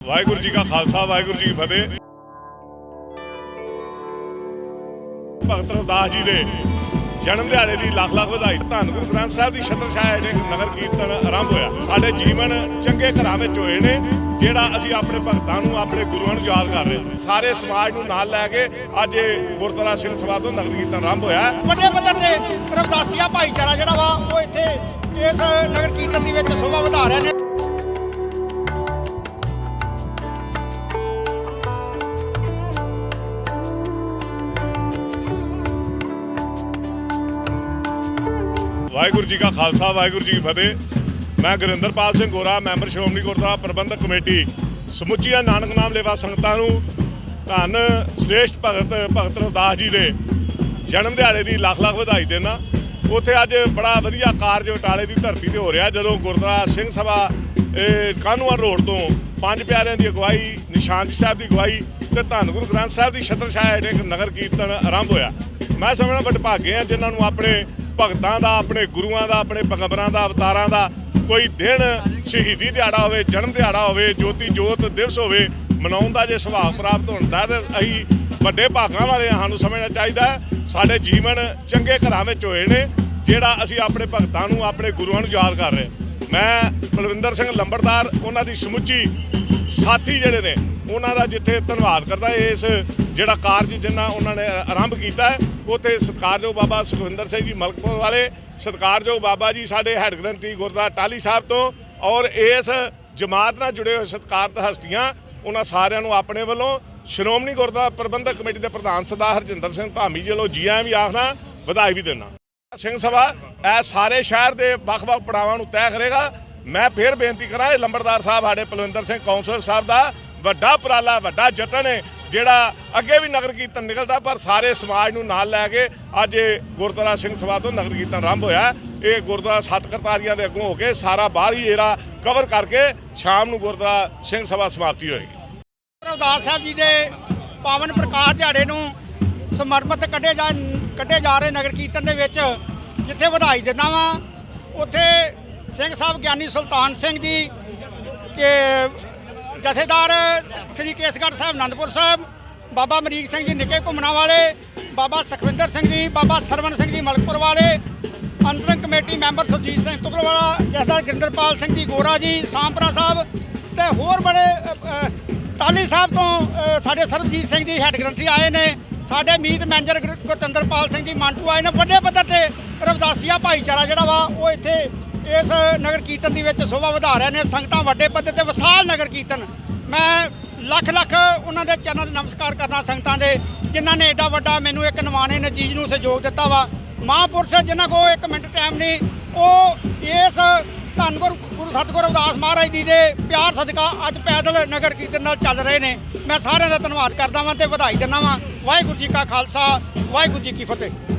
ਵਾਹਿਗੁਰੂ ਜੀ ਕਾ ਖਾਲਸਾ, ਵਾਹਿਗੁਰੂ ਜੀ ਕੀ ਫਤਿਹ। ਭਗਤ ਰਵਿਦਾਸ ਜੀ ਦੇ ਜਨਮ ਦਿਹਾੜੇ ਦੀ ਲੱਖ ਲੱਖ ਵਧਾਈ। ਧੰਨ ਗੁਰੂ ਗ੍ਰੰਥ ਸਾਹਿਬ ਦੀ ਛਤਰ ਛਾਇਆ ਹੇਠ ਨਗਰ ਕੀਰਤਨ ਆਰੰਭ ਹੋਇਆ। ਸਾਡੇ ਜੀਵਨ ਚੰਗੇ ਘਰਾਂ ਵਿੱਚ ਹੋਏ ਨੇ, ਜਿਹੜਾ ਅਸੀਂ ਆਪਣੇ ਭਗਤਾਂ ਨੂੰ, ਆਪਣੇ ਗੁਰੂਆਂ ਨੂੰ ਯਾਦ ਕਰ ਰਹੇ ਹਾਂ। ਸਾਰੇ ਸਮਾਜ ਨੂੰ ਨਾਲ ਲੈ ਕੇ ਅੱਜ ਇਹ ਗੁਰਦੁਆਰਾ ਸਿੰਘ ਸਭਾ ਤੋਂ ਨਗਰ ਕੀਰਤਨ ਆਰੰਭ ਹੋਇਆ ਵੱਡੇ ਪੱਧਰ ਤੇ ਰਵਦਾਸੀਆ, ਭਾਈਚਾਰਾ ਜਿਹੜਾ ਵਾ, ਉਹ ਇੱਥੇ ਇਸ ਨਗਰ ਕੀਰਤਨ ਦੀ ਵਿੱਚ ਸ਼ੋਭਾ ਵਧਾ ਰਹੇ ਨੇ। ਵਾਹਿਗੁਰੂ ਜੀ ਕਾ ਖਾਲਸਾ, ਵਾਹਿਗੁਰੂ ਜੀ ਕੀ ਫਤਿਹ। ਮੈਂ ਗੁਰਿੰਦਰਪਾਲ ਸਿੰਘ ਗੋਰਾ, ਮੈਂਬਰ ਸ਼੍ਰੋਮਣੀ ਗੁਰਦੁਆਰਾ ਪ੍ਰਬੰਧਕ ਕਮੇਟੀ, ਸਮੁੱਚੀਆਂ ਨਾਨਕ ਨਾਮ ਲੇਵਾ ਸੰਗਤਾਂ ਨੂੰ ਧੰਨ ਸ੍ਰੇਸ਼ਟ ਭਗਤ ਭਗਤ ਰਵਿਦਾਸ ਜੀ ਦੇ ਜਨਮ ਦਿਹਾੜੇ ਦੀ ਲੱਖ ਲੱਖ ਵਧਾਈ ਦੇਣਾ। ਉੱਥੇ ਅੱਜ ਬੜਾ ਵਧੀਆ ਕਾਰਜ ਬਟਾਲੇ ਦੀ ਧਰਤੀ ਤੇ ਹੋ ਰਿਹਾ, ਜਦੋਂ ਗੁਰਦੁਆਰਾ ਸਿੰਘ ਸਭਾ, ਇਹ ਕਾਨੂੰਨ ਰੋਡ ਤੋਂ ਪੰਜ ਪਿਆਰਿਆਂ ਦੀ ਅਗਵਾਈ, ਨਿਸ਼ਾਨ ਜੀ ਸਾਹਿਬ ਦੀ ਅਗਵਾਈ ਤੇ ਧੰਨ ਗੁਰੂ ਗ੍ਰੰਥ ਸਾਹਿਬ ਦੀ ਛਤਰ ਛਾਇਆ ਹੇਠ ਇੱਕ ਨਗਰ ਕੀਰਤਨ ਆਰੰਭ ਹੋਇਆ। ਮੈਂ ਸਮਝਣਾ ਵਡਭਾਗੇ ਆ, ਜਿਨ੍ਹਾਂ ਨੂੰ ਆਪਣੇ ਭਗਤਾਂ ਦਾ, ਆਪਣੇ ਗੁਰੂਆਂ ਦਾ, ਆਪਣੇ ਪੈਗੰਬਰਾਂ ਦਾ, ਅਵਤਾਰਾਂ ਦਾ ਕੋਈ ਦਿਨ ਸ਼ਹੀਦੀ ਦਿਹਾੜਾ ਹੋਵੇ, ਜਨਮ ਦਿਹਾੜਾ ਹੋਵੇ, ਜੋਤੀ ਜੋਤ ਦਿਵਸ ਹੋਵੇ, ਮਨਾਉਣ ਦਾ ਜੇ ਸੁਭਾਅ ਪ੍ਰਾਪਤ ਹੁੰਦਾ ਤੇ ਅਸੀਂ ਵੱਡੇ ਭਾਗਾਂ ਵਾਲੇ ਸਾਨੂੰ ਸਮਝਣਾ ਚਾਹੀਦਾ ਸਾਡੇ ਜੀਵਨ ਚੰਗੇ ਘਰਾਂ ਵਿੱਚ ਹੋਏ ਨੇ, ਜਿਹੜਾ ਅਸੀਂ ਆਪਣੇ ਭਗਤਾਂ ਨੂੰ, ਆਪਣੇ ਗੁਰੂਆਂ ਨੂੰ ਯਾਦ ਕਰ ਰਹੇ ਮੈਂ ਬਲਵਿੰਦਰ ਸਿੰਘ ਲੰਬੜਦਾਰ, ਉਹਨਾਂ ਦੀ ਸਮੁੱਚੀ ਸਾਥੀ ਜਿਹੜੇ ਨੇ ਉਹਨਾਂ ਦਾ ਜਿੱਥੇ ਧੰਨਵਾਦ ਕਰਦਾ ਇਸ ਜਿਹੜਾ ਕਾਰਜ ਜਿੰਨਾ ਉਹਨਾਂ ਨੇ ਆਰੰਭ ਕੀਤਾ ਹੈ, ਉੱਥੇ ਸਤਿਕਾਰਯੋਗ ਬਾਬਾ ਸੁਖਵਿੰਦਰ ਸਿੰਘ ਜੀ ਮਲਕਪੁਰ ਵਾਲੇ, ਸਤਿਕਾਰਯੋਗ ਬਾਬਾ ਜੀ ਸਾਡੇ ਹੈੱਡ ਗ੍ਰੰਥੀ ਗੁਰਦੁਆਰਾ ਟਾਲੀ ਸਾਹਿਬ ਤੋਂ ਔਰ ਇਸ ਜਮਾਤ ਨਾਲ ਜੁੜੇ ਹੋਏ ਸਤਿਕਾਰਤ ਹਸਤੀਆਂ, ਉਹਨਾਂ ਸਾਰਿਆਂ ਨੂੰ ਆਪਣੇ ਵੱਲੋਂ ਸ਼੍ਰੋਮਣੀ ਗੁਰਦੁਆਰਾ ਪ੍ਰਬੰਧਕ ਕਮੇਟੀ ਦੇ ਪ੍ਰਧਾਨ ਸਰਦਾਰ ਹਰਜਿੰਦਰ ਸਿੰਘ ਧਾਮੀ ਜੀ ਵੱਲੋਂ ਜੀਆਂ ਵੀ ਆਖਣਾ ਵਧਾਈ ਵੀ ਦਿੰਦਾ। ਸਿੰਘ ਸਭਾ, ਇਹ ਸਾਰੇ ਸ਼ਹਿਰ ਦੇ ਵੱਖ-ਵੱਖ ਪੜਾਵਾਂ ਨੂੰ ਤੈਅ ਕਰੇਗਾ। ਮੈਂ ਫੇਰ ਬੇਨਤੀ ਕਰਾਂ, ਇਹ ਲੰਬੜਦਾਰ ਸਾਹਿਬ, ਸਾਡੇ ਪਲਵਿੰਦਰ ਸਿੰਘ ਕੌਂਸਲਰ ਸਾਹਿਬ ਦਾ ਵੱਡਾ ਉਪਰਾਲਾ, ਵੱਡਾ ਯਤਨ ਹੈ, ਜਿਹੜਾ ਅੱਗੇ ਵੀ ਨਗਰ ਕੀਰਤਨ ਨਿਕਲਦਾ, ਪਰ ਸਾਰੇ ਸਮਾਜ ਨੂੰ ਨਾਲ ਲੈ ਕੇ ਅੱਜ ਇਹ ਗੁਰਦੁਆਰਾ ਸਿੰਘ ਸਭਾ ਤੋਂ ਨਗਰ ਕੀਰਤਨ ਆਰੰਭ ਹੋਇਆ ਇਹ ਗੁਰਦੁਆਰਾ ਸੱਤ ਕਰਤਾਰੀਆਂ ਦੇ ਅੱਗੋਂ ਹੋ ਕੇ ਸਾਰਾ ਬਾਹਰ ਹੀ ਏਰਾ ਕਵਰ ਕਰਕੇ ਸ਼ਾਮ ਨੂੰ ਗੁਰਦੁਆਰਾ ਸਿੰਘ ਸਭਾ ਸਮਾਪਤੀ ਹੋਏਗੀ। ਰਵਦਾਸ ਸਾਹਿਬ ਜੀ ਦੇ ਪਾਵਨ ਪ੍ਰਕਾਸ਼ ਦਿਹਾੜੇ ਨੂੰ ਸਮਰਪਿਤ ਕੱਢੇ ਜਾ ਕੱਢੇ ਜਾ ਰਹੇ ਨਗਰ ਕੀਰਤਨ ਦੇ ਵਿੱਚ, ਜਿੱਥੇ ਵਧਾਈ ਦਿੰਦਾ ਵਾਂ, ਉੱਥੇ ਸਿੰਘ ਸਾਹਿਬ ਗਿਆਨੀ ਸੁਲਤਾਨ ਸਿੰਘ ਜੀ ਕਿ ਜਥੇਦਾਰ ਸ੍ਰੀ ਕੇਸਗੜ੍ਹ ਸਾਹਿਬ ਆਨੰਦਪੁਰ ਸਾਹਿਬ ਬਾਬਾ ਅਮਰੀਕ ਸਿੰਘ ਜੀ ਨਿੱਕੇ ਘੁੰਮਣਾ ਵਾਲੇ ਬਾਬਾ ਸੁਖਵਿੰਦਰ ਸਿੰਘ ਜੀ ਬਾਬਾ ਸਰਵਣ ਸਿੰਘ ਜੀ ਮਲਕਪੁਰ ਵਾਲੇ ਅੰਤਰੰਗ ਕਮੇਟੀ ਮੈਂਬਰ ਸੁਰਜੀਤ ਸਿੰਘ ਤੁਗਲਵਾਲਾ ਜਥੇਦਾਰ ਗਿੰਦਰਪਾਲ ਸਿੰਘ ਜੀ ਗੋਰਾ ਜੀ ਸਾਂਪਰਾ ਸਾਹਿਬ ਤੇ ਹੋਰ ਬੜੇ ਅ, ਟਾਲੀ ਸਾਹਿਬ ਤੋਂ ਸਾਡੇ ਸਰਬਜੀਤ ਸਿੰਘ ਜੀ ਹੈੱਡ ਗ੍ਰੰਥੀ ਆਏ ਨੇ ਸਾਡੇ ਮੀਤ ਮੈਨੇਜਰ ਗੁਰ- ਗੁਰਚੰਦਰਪਾਲ ਸਿੰਘ ਜੀ ਮੰਟੂ ਆਏ ਨੇ ਵੱਡੇ ਪੱਧਰ ਤੇ ਰਵਦਾਸੀਆ ਭਾਈਚਾਰਾ ਜਿਹੜਾ ਵਾ ਉਹ ਇੱਥੇ ਇਸ ਨਗਰ ਕੀਰਤਨ ਦੀ ਵਿੱਚ ਸ਼ੋਭਾ ਵਧਾ ਰਹੇ ਨੇ, ਸੰਗਤਾਂ ਵੱਡੇ ਪੱਧਰ ਤੇ ਵਿਸ਼ਾਲ ਨਗਰ ਕੀਰਤਨ। ਮੈਂ ਲੱਖ ਲੱਖ ਉਹਨਾਂ ਦੇ ਚਰਨਾਂ 'ਤੇ ਨਮਸਕਾਰ ਕਰਨਾ ਸੰਗਤਾਂ ਦੇ, ਜਿਨ੍ਹਾਂ ਨੇ ਏਡਾ ਵੱਡਾ ਮੈਨੂੰ ਇੱਕ ਨਿਮਾਣੇ ਨੇ ਚੀਜ਼ ਨੂੰ ਸਹਿਯੋਗ ਦਿੱਤਾ ਵਾ। ਮਹਾਂਪੁਰਸ਼ ਜਿਨ੍ਹਾਂ ਕੋਲ ਇੱਕ ਮਿੰਟ ਟਾਈਮ ਨਹੀਂ, ਉਹ ਇਸ ਧੰਨ ਗੁਰੂ ਗੁਰੂ ਸਤਿਗੁਰੂ ਰਵਿਦਾਸ ਮਹਾਰਾਜ ਜੀ ਦੇ ਪਿਆਰ ਸਦਕਾ ਅੱਜ ਪੈਦਲ ਨਗਰ ਕੀਰਤਨ ਨਾਲ ਚੱਲ ਰਹੇ ਨੇ। ਮੈਂ ਸਾਰਿਆਂ ਦਾ ਧੰਨਵਾਦ ਕਰਦਾ ਵਾਂ ਤੇ ਵਧਾਈ ਦਿੰਦਾ ਵਾਂ। ਵਾਹਿਗੁਰੂ ਜੀ ਕਾ ਖਾਲਸਾ, ਵਾਹਿਗੁਰੂ ਜੀ ਕੀ ਫਤਿਹ।